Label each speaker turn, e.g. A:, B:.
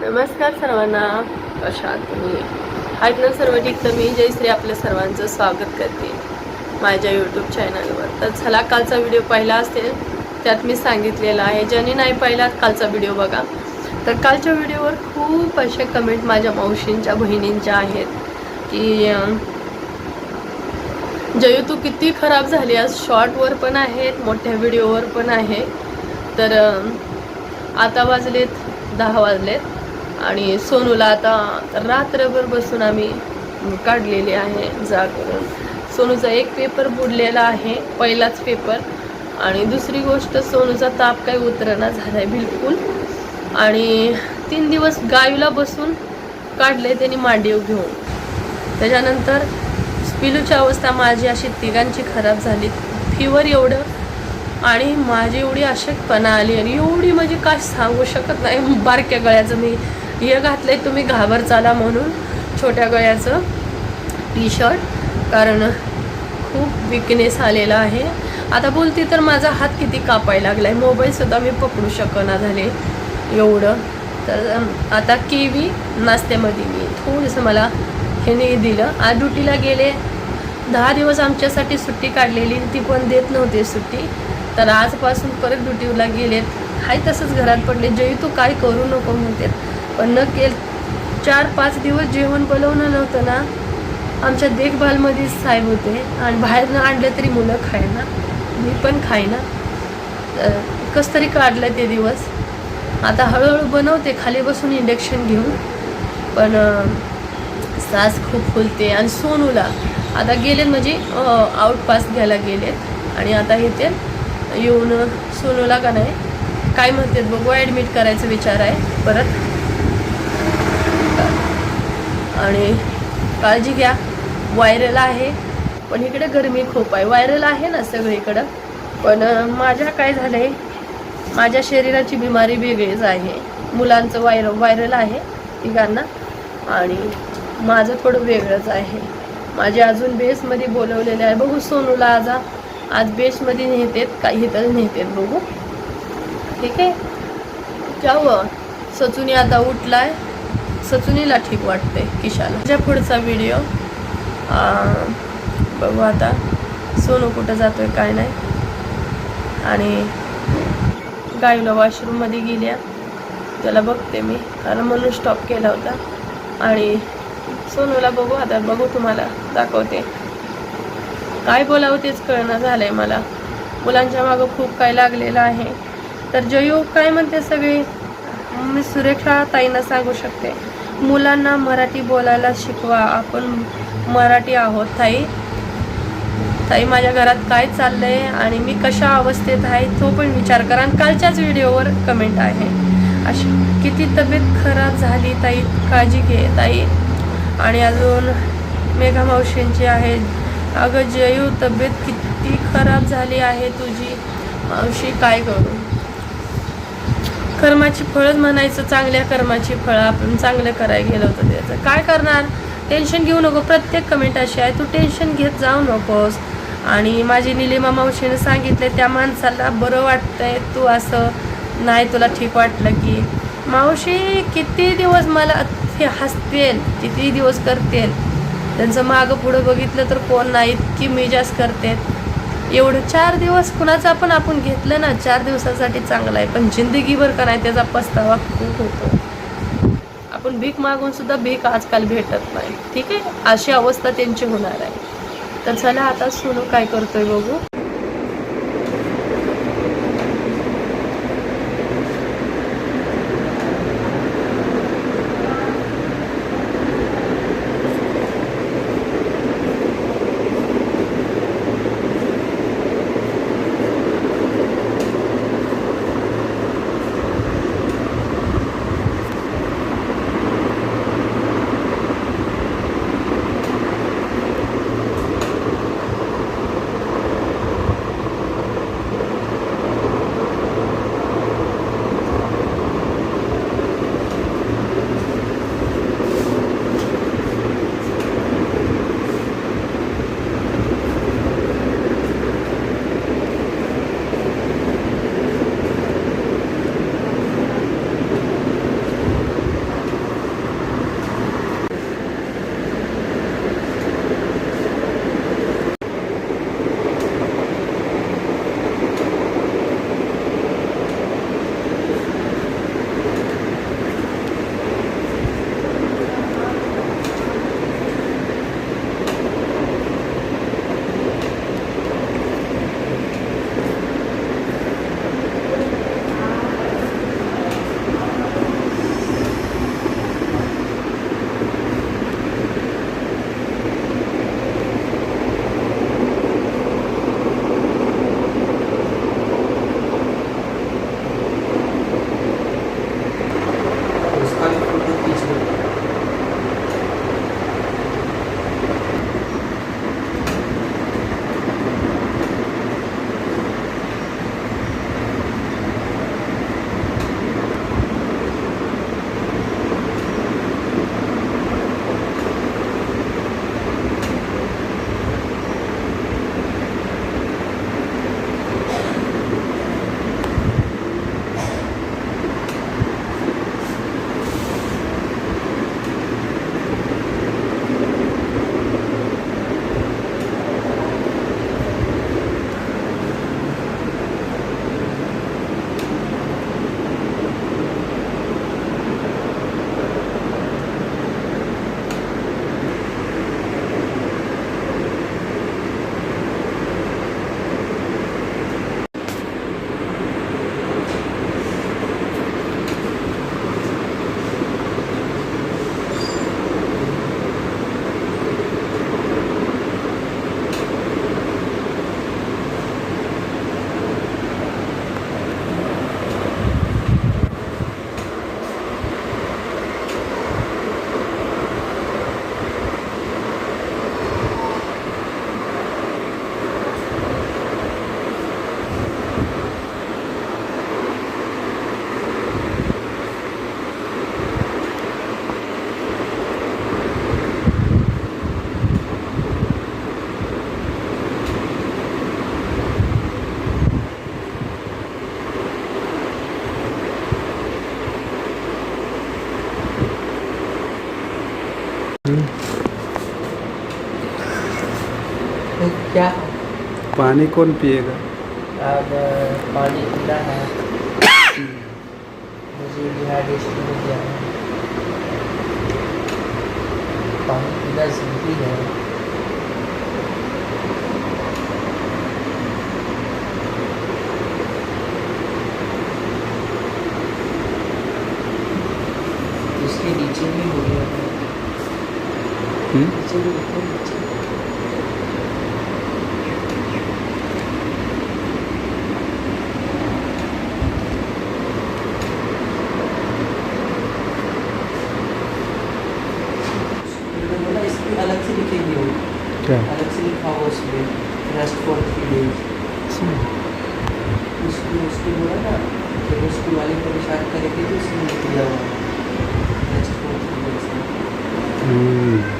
A: नमस्कार सर्वांना. कशा तुम्ही? आहेत ना सर्व ठीक? तर मी जयश्री आपल्या सर्वांचं स्वागत करते माझ्या यूट्यूब चॅनलवर तर चला कालचा व्हिडिओ पाहिला असेल त्यात मी सांगितलेला आहे ज्याने नाही पाहिला कालचा व्हिडिओ बघा. तर कालच्या व्हिडिओवर खूप असे कमेंट माझ्या मावशींच्या बहिणींच्या आहेत की जयू तू किती खराब झाली आज शॉर्टवर पण आहेत मोठ्या व्हिडिओवर पण आहे. तर आता वाजलेत दहा वाजलेत. आणि सोनूला आता रात्रभर बसून आम्ही काढलेले आहे जा करून. सोनूचा एक पेपर बुडलेला आहे पहिलाच पेपर. आणि दुसरी गोष्ट सोनूचा ताप काही उतरणा झाला आहे बिलकुल. आणि तीन दिवस गायूला बसून काढले त्यांनी मांडीव घेऊन. त्याच्यानंतर पिलूची अवस्था माझी अशी तिघांची खराब झाली. फिवर एवढं आणि माझी एवढी अशक्तपणा आली आणि एवढी म्हणजे काय सांगू शकत नाही. बारक्या गळ्याचं मी हे घातले तुम्ही घाबर चाला म्हणून छोट्या गळ्याचं टी शर्ट कारण खूप विकनेस आलेला आहे. आता बोलते तर माझा हात किती कापायला आहे मोबाईलसुद्धा मी पकडू शकना झाले एवढं. तर आता केवी नाश्त्यामध्ये मी थोडंसं मला हे नाही दिलं. आज ड्युटीला गेले. दहा दिवस आमच्यासाठी सुट्टी काढलेली ती पण देत नव्हती सुट्टी. तर आजपासून परत ड्युटीला गेलेत. हाय तसंच घरात पडले. जयी तू काय करू नको म्हणतात. पण न केल चार पाच दिवस जेवण बनवणं नव्हतं ना आमच्या देखभालमध्येच साहेब होते आणि बाहेरनं आणलं तरी मुलं खायना मी पण खायना. ना कसं तरी काढलं ते दिवस. आता हळूहळू बनवते खाली बसून इंडक्शन घेऊन. पण सास खूप फुलते आणि सोनूला. आता गेलेत म्हणजे आउटपास घ्यायला गेलेत. आणि आता येते येऊन सोनूला का नाही काय म्हणतात बघू ॲडमिट करायचा विचार आहे. परत आणि काळजी घ्या. व्हायरल आहे. पण इकडे गरमी खूप आहे. व्हायरल आहे ना सगळीकडं. पण माझ्या काय झालं आहे माझ्या शरीराची बिमारी वेगळीच आहे. मुलांचं वायर व्हायरल आहे तिघांना. आणि माझं थोडं वेगळंच आहे. माझे अजून बेसमध्ये बोलवलेले आहे. बघू सोनूला आजा आज बेसमध्ये नेतेत काही तर नेतेत बघू. ठीक आहे? जाऊ. सचून आता उठला आहे सचुनीला ठीक वाटते किशाला. माझ्या पुढचा व्हिडिओ बघू आता. सोनू कुठं जातोय काय नाही. आणि गायला वॉशरूममध्ये गेल्या. त्याला बघते मी. कारण म्हणून स्टॉप केला होता. आणि सोनूला बघू आता. बघू तुम्हाला. दाखवते. काय बोलावं तेच कळणं झालंय मला. मुलांच्या मागं खूप काय लागलेलं आहे. तर जयू काय म्हणते सगळे? मी सुरेखा ताईंना सांगू शकते. मुलांना मराठी बोलायला शिकवा. आपण मराठी आहोत ताई. ताई माझ्या घरात काय चाललंय आणि मी कशा अवस्थेत आहे तो पण विचार करा. आणि कालच्याच व्हिडिओवर कमेंट आहे. अशी किती तब्येत खराब झाली ताई. काळजी घे ताई. आणि अजून मेघा मावशींची आहे. अगं जयू तब्येत किती खराब झाली आहे तुझी. मावशी काय करू? कर्माची फळच म्हणायचं चांगल्या कर्माची फळं आपण चांगलं करायला गेलं होतं त्याचं. काय करणार? टेन्शन घेऊ नको. प्रत्येक कमेंट अशी आहे तू टेन्शन घेत जाऊ नकोस. आणि माझी निलिमा मावशीने सांगितलं त्या माणसाला बरं वाटतंय तू असं नाही तुला ठीक वाटलं की. मावशी किती दिवस मला ते हसतील किती दिवस करतील. त्यांचं मागं पुढं बघितलं तर कोण नाही इतकी जास्त करते एवढं चार दिवस कुणाचं आपण आपण घेतलं ना चार दिवसासाठी चांगलं आहे. पण जिंदगीभर का नाही त्याचा पस्तावा खूप होतो. आपण भीक मागून सुद्धा भीक आजकाल भेटत नाही. ठीक आहे? अशी अवस्था त्यांची होणार आहे. तर चला आता सोनू काय करतोय बघू.
B: क्या?
C: पानी कौन पिएगा?
B: अब पानी पीना है। मुझे हो है। पानी पीना ज़रूरी है। फॉर थ्री डेज़ उसको उसको बोला ना जब उसको वाले परेशान करेंगे तो उसने निकला हुआ नेक्स्ट फोर थ्री डेज़